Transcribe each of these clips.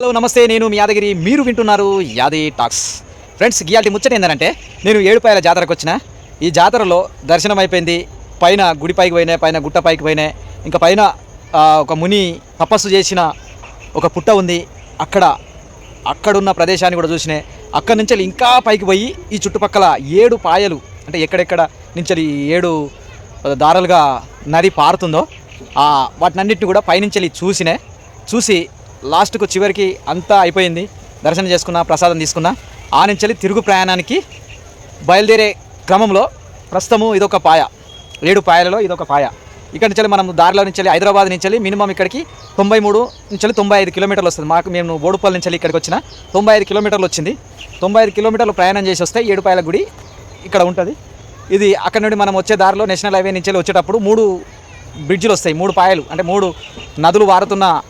Hello నమస్తే నేను మీ యాదగిరి. మీరు వింటున్నారు యాది టాక్స్. ఫ్రెండ్స్ గియాల్టీ ముచ్చట ఏంటంటే నేను ఏడుపాయల జాతరకు వచ్చిన. ఈ జాతరలో దర్శనం అయిపోయింది. పైన గుడి పైకి పోయినాయి పైన గుట్ట పైకి పోయినాయి ఇంకా పైన ఒక ముని తపస్సు చేసిన ఒక పుట్ట ఉంది. అక్కడ అక్కడున్న ప్రదేశాన్ని కూడా చూసినాయి అక్కడి నుంచి ఇంకా పైకి పోయి ఈ చుట్టుపక్కల ఏడు పాయలు అంటే ఎక్కడెక్కడ నుంచి ఏడు దారాలుగా నది పారుతుందో ఆ, వాటినన్నిటిని కూడా పైనుంచి చూసినే. చూసి లాస్ట్కు చివరికి అంతా అయిపోయింది. దర్శనం చేసుకున్నా ప్రసాదం తీసుకున్నా. ఆ నుంచి తిరుగు ప్రయాణానికి బయలుదేరే క్రమంలో ప్రస్తుతము ఇదొక పాయ. ఏడు పాయలలో ఇదొక పాయ. ఇక్కడ నుంచి మనం దారిలో నుంచి హైదరాబాద్ నుంచి మినిమం ఇక్కడికి తొంభై మూడు నుంచి తొంభై ఐదు కిలోమీటర్లు వస్తుంది. మాకు మేము బోడుపల్లి నుంచి ఇక్కడికి వచ్చిన తొంభై ఐదు కిలోమీటర్లు వచ్చింది. తొంభై ఐదు కిలోమీటర్లు ప్రయాణం చేసి వస్తే ఏడుపాయల గుడి ఇక్కడ ఉంటుంది. ఇది అక్కడ నుండి మనం వచ్చే దారిలో నేషనల్ హైవే నుంచి వచ్చేటప్పుడు మూడు బ్రిడ్జ్లు వస్తాయి. మూడు పాయలు అంటే మూడు నదులు వారుతున్న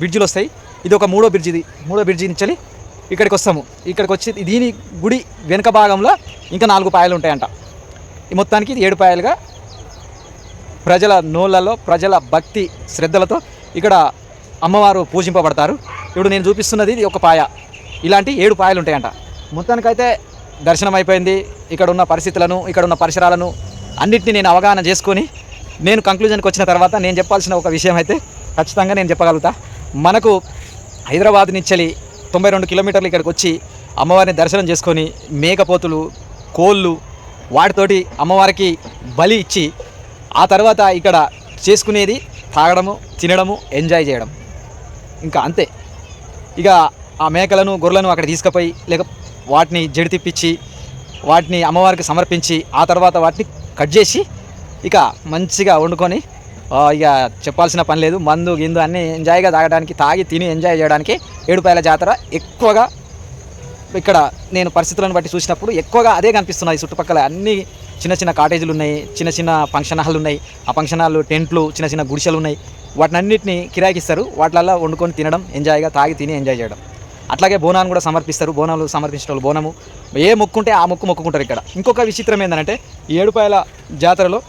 బ్రిడ్జిలు వస్తాయి. ఇది ఒక మూడో బ్రిడ్జ్ ఇది. మూడో బ్రిడ్జి నుంచి ఇక్కడికి వస్తాము. ఇక్కడికి వచ్చి దీని గుడి వెనుక భాగంలో ఇంకా నాలుగు పాయలు ఉంటాయంట. ఈ మొత్తానికి ఇది ఏడు పాయలుగా ప్రజల నోళ్ళలో ప్రజల భక్తి శ్రద్ధలతో ఇక్కడ అమ్మవారు పూజింపబడతారు. ఇప్పుడు నేను చూపిస్తున్నది ఇది ఒక పాయ. ఇలాంటి ఏడు పాయలు ఉంటాయంట. మొత్తానికైతే దర్శనం అయిపోయింది. ఇక్కడ ఉన్న పరిస్థితులను ఇక్కడ ఉన్న పరిసరాలను అన్నింటినీ నేను అవగాహన చేసుకొని నేను కంక్లూజన్కి వచ్చిన తర్వాత నేను చెప్పాల్సిన ఒక విషయం అయితే ఖచ్చితంగా నేను చెప్పగలుగుతా. మనకు హైదరాబాద్ నుంచి తొంభై రెండు కిలోమీటర్లు ఇక్కడికి వచ్చి అమ్మవారిని దర్శనం చేసుకొని మేకపోతులు కోళ్ళు వాటితోటి అమ్మవారికి బలి ఇచ్చి ఆ తర్వాత ఇక్కడ చేసుకునేది తాగడము తినడము ఎంజాయ్ చేయడం. ఇంకా అంతే. ఇక ఆ మేకలను గొర్రెలను అక్కడ తీసుకుపోయి లేక వాటిని జడితిప్పించి వాటిని అమ్మవారికి సమర్పించి ఆ తర్వాత వాటిని కట్ చేసి ఇక మంచిగా వండుకొని ఇక చెప్పాల్సిన పని లేదు. మందు గిందు అన్నీ ఎంజాయ్గా తాగడానికి తాగి తిని ఎంజాయ్ చేయడానికి ఏడుపాయల జాతర ఎక్కువగా ఇక్కడ నేను పరిస్థితులను బట్టి చూసినప్పుడు ఎక్కువగా అదే కనిపిస్తున్నాయి చుట్టుపక్కల అన్ని చిన్న చిన్న కాటేజీలు ఉన్నాయి చిన్న చిన్న ఫంక్షన్ హాల్ ఉన్నాయి. ఆ ఫంక్షన్ హాల్ టెంట్లు చిన్న చిన్న గుడిసెలు ఉన్నాయి. వాటినన్నిటిని కిరాయికిస్తారు. వాటిలల్లో వండుకొని తినడం ఎంజాయ్గా తాగి తిని ఎంజాయ్ చేయడం. అట్లాగే బోనాన్ని కూడా సమర్పిస్తారు. బోనాలు సమర్పించిన వాళ్ళు బోనము. ఏ మొక్కుంటే ఆ మొక్కు మొక్కుకుంటారు ఇక్కడ. ఇంకొక విచిత్రం ఏంటంటే ఏడుపాయల జాతరలో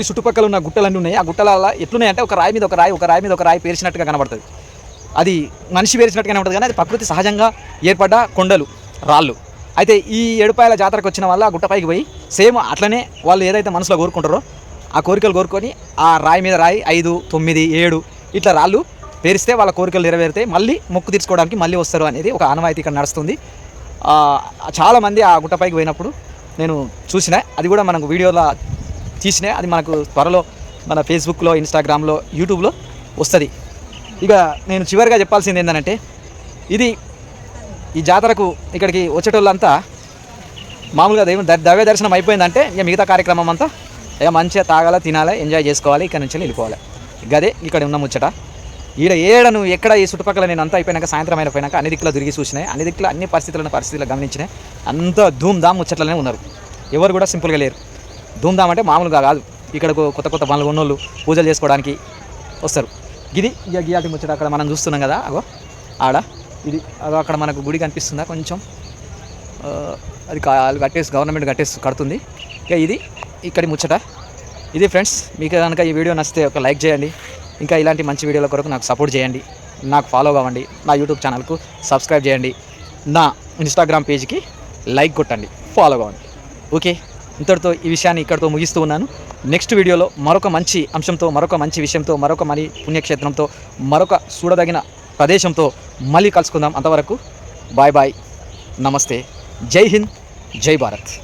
ఈ చుట్టుపక్కల ఉన్న గుట్టలన్నీ ఉన్నాయి. ఆ గుట్టల ఎట్లున్నాయంటే ఒక రాయి మీద ఒక రాయి ఒక రాయి మీద ఒక రాయి పేర్చినట్టుగా కనబడుతుంది అది మనిషి పేర్చినట్టుగానే కనబడుతుంది కానీ అది ప్రకృతి సహజంగా ఏర్పడ్డ కొండలు రాళ్ళు. అయితే ఈ ఏడుపాయల జాతరకు వచ్చిన వాళ్ళు ఆ గుట్టపైకి పోయి సేమ్ అట్లనే వాళ్ళు ఏదైతే మనసులో కోరుకుంటారో ఆ కోరికలు కోరుకొని ఆ రాయి మీద రాయి ఐదు తొమ్మిది ఏడు ఇట్లా రాళ్ళు పేరిస్తే వాళ్ళ కోరికలు నెరవేరితే మళ్ళీ మొక్కు తీర్చుకోవడానికి మళ్ళీ వస్తారు అనేది ఒక ఆనవాయితీ ఇక్కడ నడుస్తుంది. చాలామంది ఆ గుట్టపైకి పోయినప్పుడు నేను చూసిన అది కూడా మనకు వీడియోలో తీసిన అది మనకు త్వరలో మన ఫేస్బుక్లో ఇన్స్టాగ్రామ్లో యూట్యూబ్లో వస్తుంది. ఇక నేను చివరిగా చెప్పాల్సింది ఏంటంటే ఇది ఈ జాతరకు ఇక్కడికి వచ్చేటోళ్ళంతా మామూలుగా దైవం ద- దైవ దర్శనం అయిపోయిందంటే ఇక మిగతా కార్యక్రమం అంతా ఇక మంచిగా తాగాల తినాలి ఎంజాయ్ చేసుకోవాలి ఇక్కడ నుంచి వెళ్ళిపోవాలి. గదే ఇక్కడ ఉన్న ముచ్చట. ఈడ ఏడ నువ్వు ఎక్కడ ఈ చుట్టుపక్కల నేను అంతా అయిపోయినాక సాయంత్రం అయిపోయినాక అన్ని దిక్కులో తిరిగి చూసినాయి అన్ని దిక్కులు అన్ని పరిస్థితులను పరిస్థితులు గమనించినాయి అంత ధూమ్ ధామ్ ముచ్చట్లనే ఉన్నారు. ఎవరు కూడా సింపుల్గా లేరు. ధూమ్ అంటే మామూలుగా కాదు. ఇక్కడకు కొత్త కొత్త పనులు ఉన్నోళ్ళు పూజలు చేసుకోవడానికి వస్తారు. ఇది ఇక గియాటి ముచ్చట అక్కడ మనం చూస్తున్నాం కదా అగో ఆడ. ఇది అగో అక్కడ మనకు గుడి కనిపిస్తుందా కొంచెం? అది వాళ్ళు కట్టేసి గవర్నమెంట్ కట్టేసి కడుతుంది. ఇక ఇది ఇక్కడి ముచ్చట. ఇది ఫ్రెండ్స్ మీకు కనుక ఈ వీడియో నచ్చితే ఒక లైక్ చేయండి. ఇంకా ఇలాంటి మంచి వీడియోల కొరకు నాకు సపోర్ట్ చేయండి. నాకు ఫాలో కావండి. నా యూట్యూబ్ ఛానల్కు సబ్స్క్రైబ్ చేయండి. నా ఇన్స్టాగ్రామ్ పేజ్కి లైక్ కొట్టండి. ఫాలో కావండి. ఓకే? ఇంతటితో ఈ విషయాన్ని ఇక్కడితో ముగిస్తూ ఉన్నాను. నెక్స్ట్ వీడియోలో మరొక మంచి అంశంతో మరొక మంచి విషయంతో మరొక మరి పుణ్యక్షేత్రంతో మరొక చూడదగిన ప్రదేశంతో మళ్ళీ కలుసుకుందాం అంతవరకు. Bye bye. నమస్తే. జై హింద్. జై భారత్.